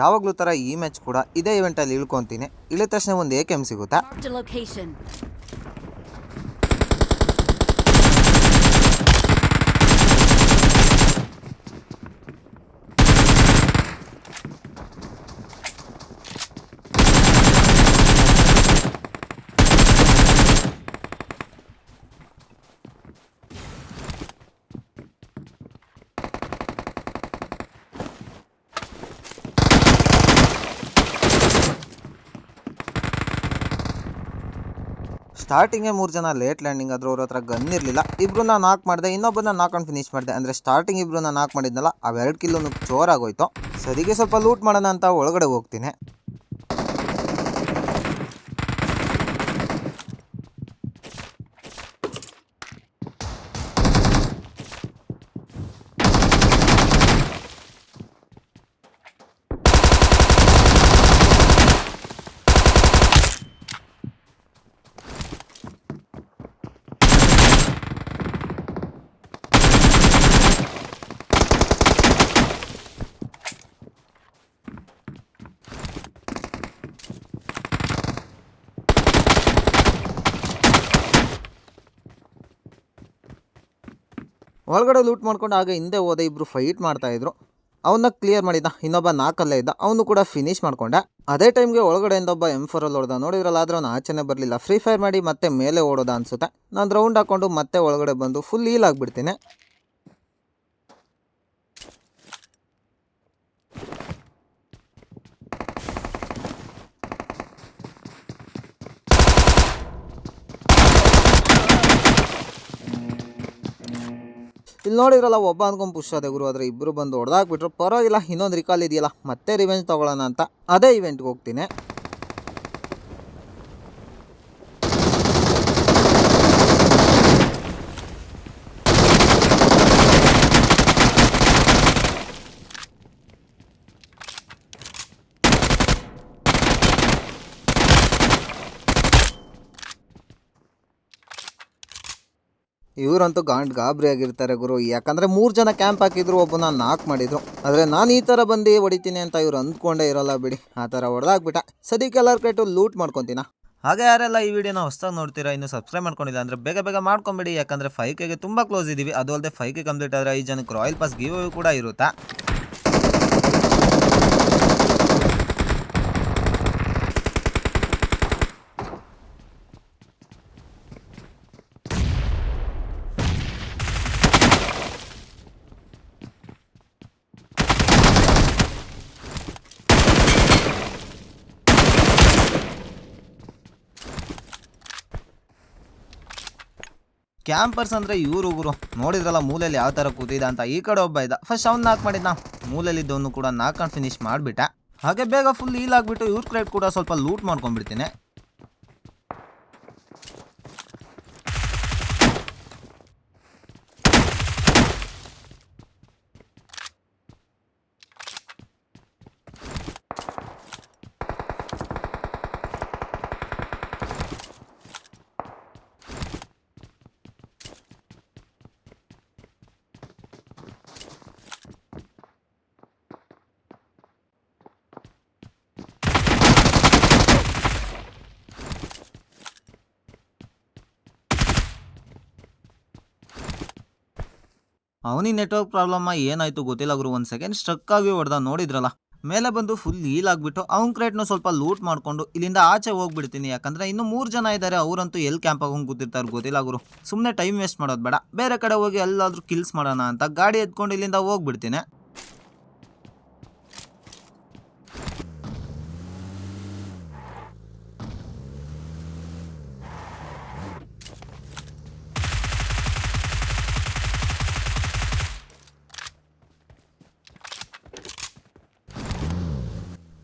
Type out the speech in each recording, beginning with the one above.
ಯಾವಾಗಲೂ ಥರ ಈ ಮ್ಯಾಚ್ ಕೂಡ ಇದೇ ಇವೆಂಟಲ್ಲಿ ಇಳ್ಕೊತೀನಿ. ಇಳಿದ ತಕ್ಷಣ ಒಂದು ಎ ಸಿಗುತ್ತಾ? ಸ್ಟಾರ್ಟಿಂಗೇ ಮೂರು ಜನ ಲೇಟ್ ಲ್ಯಾಂಡಿಂಗ್ ಆದರೂ ಅವ್ರ ಹತ್ರ ಗನ್ ಇರಲಿಲ್ಲ. ಇಬ್ಬರನ್ನ ನಾಕ್ ಮಾಡಿದೆ ಇನ್ನೊಬ್ಬನ ನಾಕೊಂಡು ಫಿನಿಶ್ ಮಾಡಿದೆ. ಅಂದರೆ ಸ್ಟಾರ್ಟಿಂಗ್ ಇಬ್ಬರನ್ನ ನಾಕ್ ಮಾಡಿದ್ನಲ್ಲ, ಅವೆರಡು ಚೋರ್ ಜೋರಾಗೋಯ್ತು ಸರಿಗೆ ಸ್ವಲ್ಪ ಲೂಟ್ ಮಾಡೋಣ ಅಂತ ಒಳಗಡೆ ಹೋಗ್ತೀನಿ. ಒಳಗಡೆ ಲೂಟ್ ಮಾಡ್ಕೊಂಡು ಆಗ ಹಿಂದೆ ಹೋದ ಇಬ್ಬರು ಫೈಟ್ ಮಾಡ್ತಾ ಇದ್ರು. ಅವನ್ನ ಕ್ಲಿಯರ್ ಮಾಡಿದ್ದ ಇನ್ನೊಬ್ಬ ನಾಲ್ಕಲ್ಲೇ ಇದ್ದ, ಅವನು ಕೂಡ ಫಿನಿಶ್ ಮಾಡ್ಕೊಂಡೆ. ಅದೇ ಟೈಮ್ಗೆ ಒಳಗಡೆಯಿಂದ ಒಬ್ಬ ಫೋರ್ ಅಲ್ಲಿ ಹೊಡೆದ. ನೋಡಿದ್ರಲ್ಲ, ಆದ್ರೆ ಅವನು ಆಚೆನೆ ಬರಲಿಲ್ಲ. ಫ್ರೀ ಫೈರ್ ಮಾಡಿ ಮತ್ತೆ ಮೇಲೆ ಓಡೋದ ಅನ್ಸುತ್ತೆ. ನಾನು ರೌಂಡ್ ಹಾಕೊಂಡು ಮತ್ತೆ ಒಳಗಡೆ ಬಂದು ಫುಲ್ ಈಲ್ ಆಗಿಬಿಡ್ತೀನಿ. ಇಲ್ಲಿ ನೋಡಿದ್ರಲ್ಲ ಒಬ್ಬ ಅನ್ಕೊಂಡು ಪುಷ್ ಅದೇ ಗುರು. ಆದರೆ ಇಬ್ಬರು ಬಂದು ಹೊಡೆದಾಕ್ಬಿಟ್ರು. ಪರವಾಗಿಲ್ಲ, ಇನ್ನೊಂದು ರಿಕಾಲ್ ಇದೆಯಲ್ಲ, ಮತ್ತೆ ರಿವೆಂಜ್ ತೊಗೊಳ್ಳೋಣ ಅಂತ. ಅದೇ ಇವೆಂಟ್ಗೆ ಹೋಗ್ತೀನಿ. ಇವರಂತೂ ಗಾಂಡ್ ಗಾಬರಿ ಆಗಿರ್ತಾರೆ ಗುರು. ಯಾಕಂದ್ರೆ ಮೂರು ಜನ ಕ್ಯಾಂಪ್ ಹಾಕಿದ್ರು ಒಬ್ಬನ ನಾಕ್ ಮಾಡಿದ್ರು. ಆದರೆ ನಾನು ಈ ಥರ ಬಂದು ಹೊಡಿತೀನಿ ಅಂತ ಇವ್ರು ಅಂದ್ಕೊಂಡೇ ಇರೋಲ್ಲ ಬಿಡಿ. ಆ ಥರ ಹೊಡೆದಾಗ್ಬಿಟ್ಟ. ಸದ್ಯಕ್ಕೆ ಎಲ್ಲರ ಕೈಟು ಲೂಟ್ ಮಾಡ್ಕೊತೀನ? ಹಾಗೆ ಯಾರೆಲ್ಲ ಈ ವಿಡಿಯೋನ ಹೊಸದಾಗಿ ನೋಡ್ತೀರಾ, ಇನ್ನು ಸಬ್ಸ್ಕ್ರೈಬ್ ಮಾಡ್ಕೊಂಡಿಲ್ಲ ಅಂದರೆ ಬೇಗ ಬೇಗ ಮಾಡ್ಕೊಂಬಿಡಿ. ಯಾಕಂದರೆ ಫೈವ್ ಕೆಗೆ ತುಂಬ ಕ್ಲೋಸ್ ಇದ್ದೀವಿ ಅದು ಅಲ್ಲದೆ ಫೈವ್ ಕೆ ಕಂಪ್ಲೀಟ್ ಆದರೆ ಈ ಜನಕ್ಕೆ ರಾಯಲ್ ಪಾಸ್ ಗಿವ್ ಕೂಡ ಇರುತ್ತಾ? ಕ್ಯಾಂಪರ್ಸ್ ಅಂದರೆ ಇವರು ಗುರು. ನೋಡಿದ್ರಲ್ಲ ಮೂಲೆಯಲ್ಲಿ ಯಾವ ಥರ ಕೂತಿದ ಅಂತ ಈ ಕಡೆ ಒಬ್ಬ ಇದ್ದ. ಫಸ್ಟ್ ಅವ್ನು ನಾಲ್ಕು ಮಾಡಿದ್ನ. ಮೂಲೆಯಲ್ಲಿದ್ದವನು ಕೂಡ ನಾಲ್ಕೊಂಡು ಫಿನಿಶ್ ಮಾಡಿಬಿಟ್ಟ. ಹಾಗೆ ಬೇಗ ಫುಲ್ ಈಲ್ ಆಗಿಬಿಟ್ಟು ಇವ್ರ ಕ್ರೈಟ್ ಕೂಡ ಸ್ವಲ್ಪ ಲೂಟ್ ಮಾಡ್ಕೊಂಡ್ಬಿಡ್ತೀನಿ. ಅವನಿಗೆ ನೆಟ್ವರ್ಕ್ ಪ್ರಾಬ್ಲಮ್ಮ ಏನಾಯ್ತು ಗೊತ್ತಿಲ್ಲ ಗುರು, ಒಂದು ಸೆಕೆಂಡ್ ಸ್ಟ್ರಕ್ ಆಗಿ ಹೊಡೆದ, ನೋಡಿದ್ರಲ್ಲ? ಮೇಲೆ ಬಂದು ಫುಲ್ ಹೀಲ್ ಆಗಿಬಿಟ್ಟು, ಅವ್ನ ಕ್ರೇಟ್ನ ಸ್ವಲ್ಪ ಲೂಟ್ ಮಾಡಿಕೊಂಡು ಇಲ್ಲಿಂದ ಆಚೆ ಹೋಗ್ಬಿಡ್ತೀನಿ. ಯಾಕಂದ್ರೆ ಇನ್ನು ಮೂರು ಜನ ಇದ್ದಾರೆ ಅವರಂತೂ ಎಲ್ಲಿ ಕ್ಯಾಂಪ್ ಆಗೋಂಗೆ ಕೂತಿರ್ತಾರೆ ಗೊತ್ತಿಲ್ಲ ಗುರು. ಸುಮ್ಮನೆ ಟೈಮ್ ವೇಸ್ಟ್ ಮಾಡೋದು ಬೇಡ. ಬೇರೆ ಕಡೆ ಹೋಗಿ ಎಲ್ಲಾದ್ರೂ ಕಿಲ್ಸ್ ಮಾಡೋಣ ಅಂತ ಗಾಡಿ ಎತ್ಕೊಂಡು ಇಲ್ಲಿಂದ ಹೋಗ್ಬಿಡ್ತೀನಿ.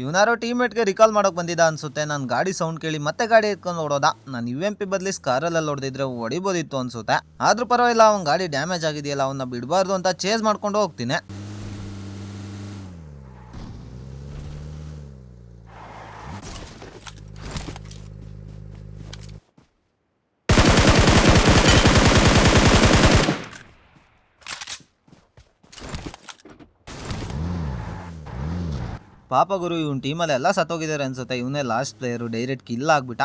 ಇವನಾರೋ ಟೀಮ್ಮೇಟ್ಗೆ ರಿಕಾಲ್ ಮಾಡೋಕೆ ಬಂದಿದ್ದ ಅನ್ಸುತ್ತೆ. ನಾನು ಗಾಡಿ ಸೌಂಡ್ ಕೇಳಿ ಮತ್ತೆ ಗಾಡಿ ಎತ್ಕೊಂಡು ಓಡೋದ. ನಾನು ಯು ಎಂ ಪಿ ಬದಲಿ ಸ್ಕಾರಲ್ಲಿ ಹೊಡೆದಿದ್ರೆ ಹೊಡಿಬೋದಿತ್ತು ಅನ್ಸುತ್ತೆ. ಆದರೂ ಪರವಾಗಿಲ್ಲ, ಅವ್ನ ಗಾಡಿ ಡ್ಯಾಮೇಜ್ ಆಗಿದೆಯಲ್ಲ ಅವನ್ನ ಬಿಡಬಾರ್ದು ಅಂತ ಚೇಸ್ ಮಾಡ್ಕೊಂಡು ಹೋಗ್ತೀನಿ. ಪಾಪ ಗುರು, ಇವನ್ ಟೀಮಲ್ಲಿ ಎಲ್ಲ ಸತ್ತೋಗಿದ್ದಾರೆ ಅನ್ಸುತ್ತೆ. ಇವನೇ ಲಾಸ್ಟ್ ಪ್ಲೇಯರು ಡೈರೆಕ್ಟ್ ಕಿಲ್ ಆಗ್ಬಿಟ್ಟ.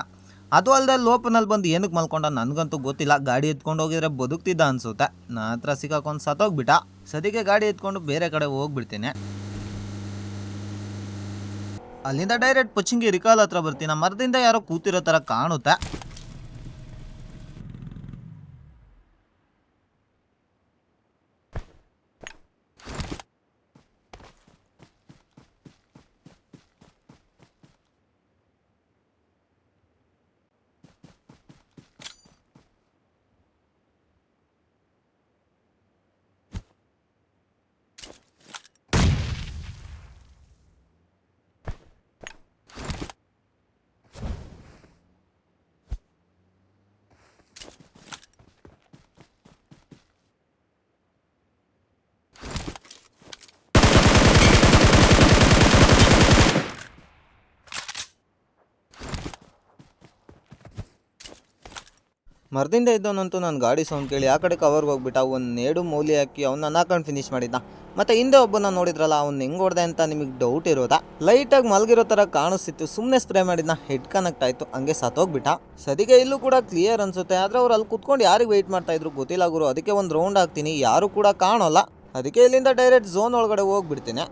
ಅದು ಅಲ್ಲದೆ ಲೋಪನಲ್ಲಿ ಬಂದು ಏನಕ್ಕೆ ಮಲ್ಕೊಂಡ ನನಗಂತೂ ಗೊತ್ತಿಲ್ಲ. ಗಾಡಿ ಎತ್ಕೊಂಡು ಹೋಗಿದ್ರೆ ಬದುಕ್ತಿದ್ದ ಅನ್ಸುತ್ತೆ. ನಾ ಹತ್ರ ಸಿಕ್ಕಾಕೊಂಡು ಸತ್ತೋಗ್ಬಿಟ್ಟ. ಸದ್ಯಕ್ಕೆ ಗಾಡಿ ಎತ್ಕೊಂಡು ಬೇರೆ ಕಡೆ ಹೋಗ್ಬಿಡ್ತೀನಿ. ಅಲ್ಲಿಂದ ಡೈರೆಕ್ಟ್ ಪಚ್ಚಿಂಗಿ ರಿಕಾಲ್ ಹತ್ರ ಬರ್ತೀನಿ. ಮರದಿಂದ ಯಾರೋ ಕೂತಿರೋ ಥರ ಕಾಣುತ್ತೆ. ಮರದಿಂದ ಇದ್ದವನಂತೂ ನಾನು ಗಾಡಿ ಸೌಂಡ್ ಕೇಳಿ ಆ ಕಡೆ ಕವರ್ಗೆ ಹೋಗ್ಬಿಟ್ಟ ಒಂದು ನೇಡು ಮೌಲಿ ಹಾಕಿ ಅವ್ನ ನಾಕೊಂಡು ಫಿನಿಶ್ ಮಾಡಿದ್ದ ಮತ್ತೆ ಹಿಂದೆ ಒಬ್ಬನ ನೋಡಿದ್ರಲ್ಲ, ಅವ್ನು ಹೆಂಗೆ ಹೊಡೆದೆ ಅಂತ ನಿಮಗೆ ಡೌಟ್ ಇರೋದಾ. ಲೈಟಾಗಿ ಮಲಗಿರೋ ಥರ ಕಾಣಿಸ್ತಿತ್ತು ಸುಮ್ಮನೆ ಸ್ಪ್ರೇ ಮಾಡಿದ್ನ. ಹೆಡ್ ಕನೆಕ್ಟ್ ಆಯಿತು, ಹಂಗೆ ಸತ್ತೋಗ್ಬಿಟ್ಟ ಸದಿಗೆ ಇಲ್ಲೂ ಕೂಡ ಕ್ಲಿಯರ್ ಅನ್ಸುತ್ತೆ, ಆದರೆ ಅವ್ರು ಅಲ್ಲಿ ಕುತ್ಕೊಂಡು ಯಾರಿಗೆ ವೆಯ್ಟ್ ಮಾಡ್ತಾ ಇದ್ರು ಗೊತ್ತಿಲ್ಲ ಗುರು. ಅದಕ್ಕೆ ಒಂದು ರೌಂಡ್ ಹಾಕ್ತೀನಿ, ಯಾರು ಕೂಡ ಕಾಣೋಲ್ಲ. ಅದಕ್ಕೆ ಇಲ್ಲಿಂದ ಡೈರೆಕ್ಟ್ ಝೋನ್ ಒಳಗಡೆ ಹೋಗ್ಬಿಡ್ತೀನಿ.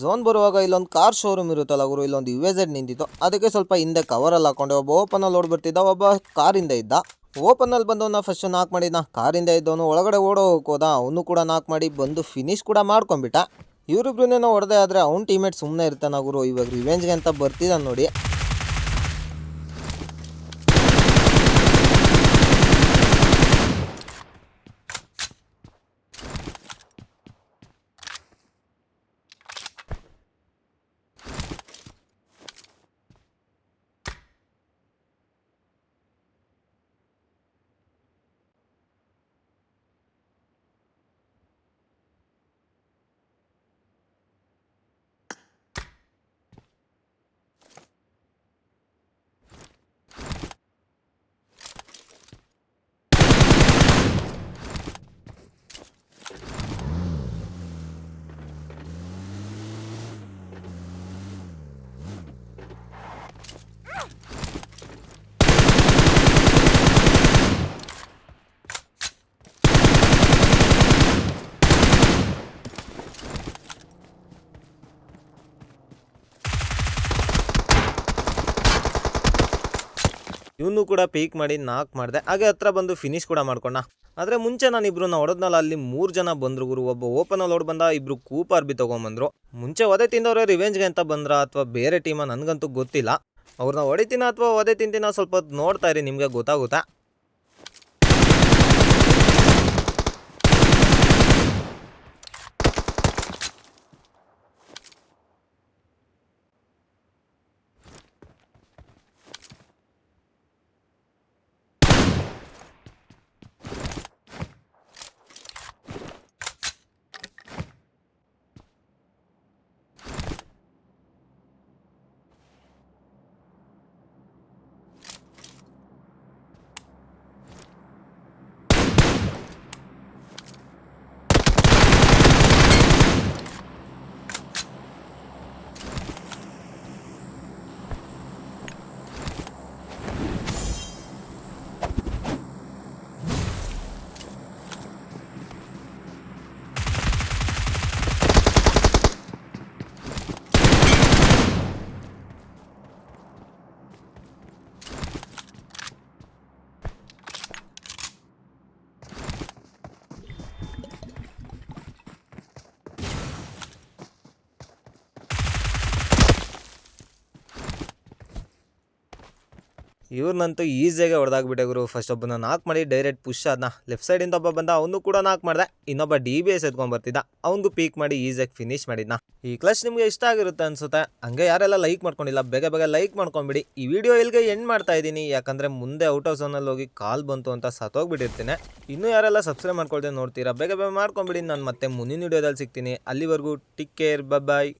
ಝೋನ್ ಬರುವಾಗ ಇಲ್ಲೊಂದು ಕಾರ್ ಶೋರೂಮ್ ಇರುತ್ತಲ್ಲ ಗುರು, ಇಲ್ಲೊಂದು ಯು ಎಸ್ ನಿಂತಿತ್ತು. ಅದಕ್ಕೆ ಸ್ವಲ್ಪ ಹಿಂದೆ ಕವರಲ್ಲಿ ಹಾಕೊಂಡೆ. ಒಬ್ಬ ಓಪನಲ್ಲಿ ಓಡ್ಬಿಡ್ತಿದ್ದ, ಒಬ್ಬ ಕಾರಿಂದ ಇದ್ದ. ಓಪನಲ್ಲಿ ಬಂದವನ್ನ ಫಸ್ಟ್ ನಾಕ್ ಮಾಡಿದ್ನ. ಕಾರಿಂದ ಇದ್ದವನು ಒಳಗಡೆ ಓಡೋ ಹೋಗೋದ ಅವನು ಕೂಡ ನಾಕ್ ಮಾಡಿ ಬಂದು ಫಿನಿಶ್ ಕೂಡ ಮಾಡ್ಕೊಂಬಿಟ್ಟ ಇವರಿಬ್ರನ್ನೇನೋ ಹೊಡೆದೇ ಆದರೆ ಅವ್ನ ಟೀಮೇಟ್ ಸುಮ್ಮನೆ ಇರ್ತಾನ ಗುರು. ಇವಾಗ ರಿವೆಂಜ್ಗೆ ಅಂತ ಬರ್ತಿದ್ದಾನೆ ನೋಡಿ. ಇವನು ಕೂಡ ಪೀಕ್ ಮಾಡಿ ನಾಕ್ ಮಾಡಿದೆ. ಹಾಗೆ ಹತ್ರ ಬಂದು ಫಿನಿಶ್ ಕೂಡ ಮಾಡ್ಕೊಂಡ. ಆದರೆ ಮುಂಚೆ ನಾನು ಇಬ್ಬರನ್ನ ಹೊಡೆದ್ನಲ್ಲ, ಅಲ್ಲಿ ಮೂರು ಜನ ಬಂದ್ರು ಗುರು. ಒಬ್ಬ ಓಪನಲ್ಲಿ ಹೊಡ್ ಬಂದ, ಇಬ್ರು ಕೂಪಾರ್ ಬಿ ತೊಗೊಂಬಂದರು. ಮುಂಚೆ ಒದೆ ತಿಂದವ್ರೆ ರಿವೆಂಜ್ಗೆ ಅಂತ ಬಂದ್ರ ಅಥವಾ ಬೇರೆ ಟೀಮ ನನಗಂತೂ ಗೊತ್ತಿಲ್ಲ. ಅವ್ರನ್ನ ಹೊಡಿತೀನ ಅಥವಾ ಒದೆ ತಿಂತೀನ ಸ್ವಲ್ಪ ನೋಡ್ತಾ ಇರಿ, ನಿಮಗೆ ಗೊತ್ತಾಗುತ್ತಾ? ಇವ್ರನ್ನಂತೂ ಈಸಿಯಾಗಿ ಹೊಡೆದಾಗ್ಬಿಟ್ಟೆ ಗುರು. ಫಸ್ಟ್ ಒಬ್ಬನ ನಾಕ್ ಮಾಡಿ ಡೈರೆಕ್ಟ್ ಪುಷ್ ಅದನ್ನ ಲೆಫ್ಟ್ ಸೈಡಿಂದ ಒಬ್ಬ ಬಂದ, ಅವನು ಕೂಡ ನಾಕ್ ಮಾಡಿದೆ. ಇನ್ನೊಬ್ಬ ಡಿ ಬಿ ಎಸ್ ಎತ್ಕೊಂಡ್ ಬರ್ತಿದ್ದ ಅವ್ನಿಗೂ ಪೀಕ್ ಮಾಡಿ ಈಸಿಯಾಗಿ ಫಿನಿಶ್ ಮಾಡಿದ್ನ. ಈ ಕ್ಲಚ್ ನಿಮಗೆ ಇಷ್ಟ ಆಗಿರುತ್ತೆ ಅನ್ಸುತ್ತೆ? ಹಂಗೆ ಯಾರೆಲ್ಲ ಲೈಕ್ ಮಾಡ್ಕೊಂಡಿಲ್ಲ, ಬೇಗ ಬೇಗ ಲೈಕ್ ಮಾಡ್ಕೊಂಬಿಡಿ. ಈ ವಿಡಿಯೋ ಇಲ್ಲಿಗೆ ಎಂಡ್ ಮಾಡ್ತಾ ಇದ್ದೀನಿ. ಯಾಕಂದ್ರೆ ಮುಂದೆ ಔಟ್ ಆಫ್ ಝೋನಲ್ಲಿ ಹೋಗಿ ಕಾಲ್ ಬಂತು ಅಂತ ಸತ್ತೋಗ್ಬಿಟ್ಟಿರ್ತೀನಿ. ಇನ್ನೂ ಯಾರೆಲ್ಲ ಸಬ್ಸ್ಕ್ರೈಬ್ ಮಾಡ್ಕೊಳ್ದೆ ನೋಡ್ತೀರಾ, ಬೇಗ ಬೇಗ ಮಾಡ್ಕೊಂಬಿಡಿ. ನಾನು ಮತ್ತೆ ಮುಂದಿನ ವಿಡಿಯೋದಲ್ಲಿ ಸಿಗ್ತೀನಿ. ಅಲ್ಲಿವರೆಗೂ ಟಿಕ್ ಕೇರ್ ಬಾಯ್